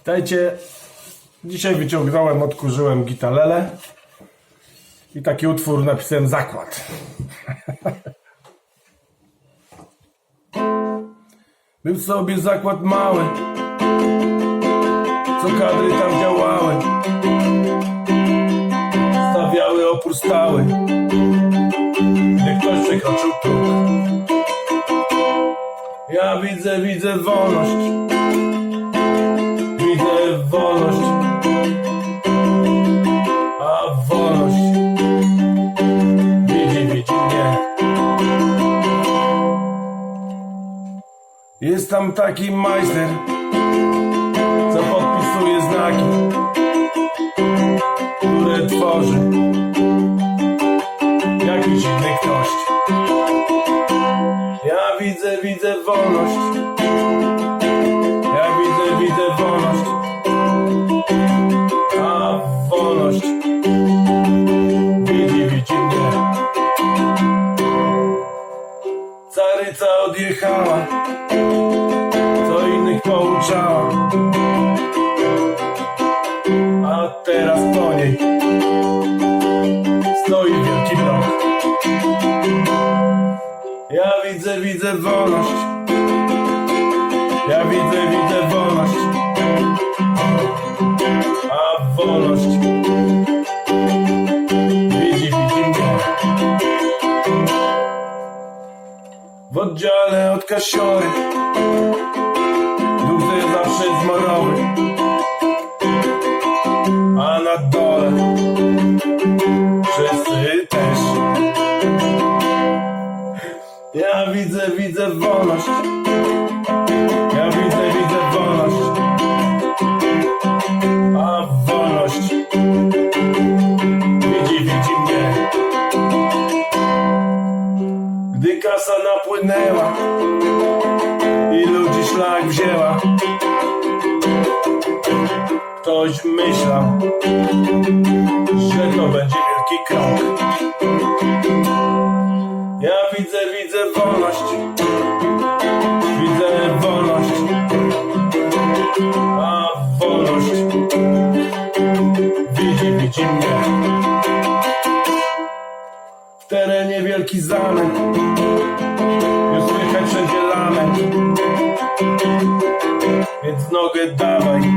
Witajcie. Dzisiaj wyciągnąłem, odkurzyłem gitalele i taki utwór napisałem zakład. Był sobie zakład mały, co kadry tam działały. Stawiały opór stały, gdy ktoś przekroczył próg. Ja widzę, widzę wolność. Wolność. A wolność widzi, widzi mnie. Jest tam taki majster, co podpisuje znaki, które tworzy jakiś inny ktoś. Ja widzę, widzę wolność. Caryca odjechała, co innych pouczała. A teraz po niej stoi wielki blok. Ja widzę, widzę wolność. W oddziale od kasiory duży zawsze zmorowy. A na dole wszyscy też. Ja widzę, widzę wolność. Gdy kasa napłynęła i ludzi szlak wzięła, ktoś myślał, że to będzie wielki krok. Ja widzę, widzę wolność. Widzę wolność. A wolność widzi, widzi terenie wielki zamek. Już słychać wszędzie lament. Więc nogę dawaj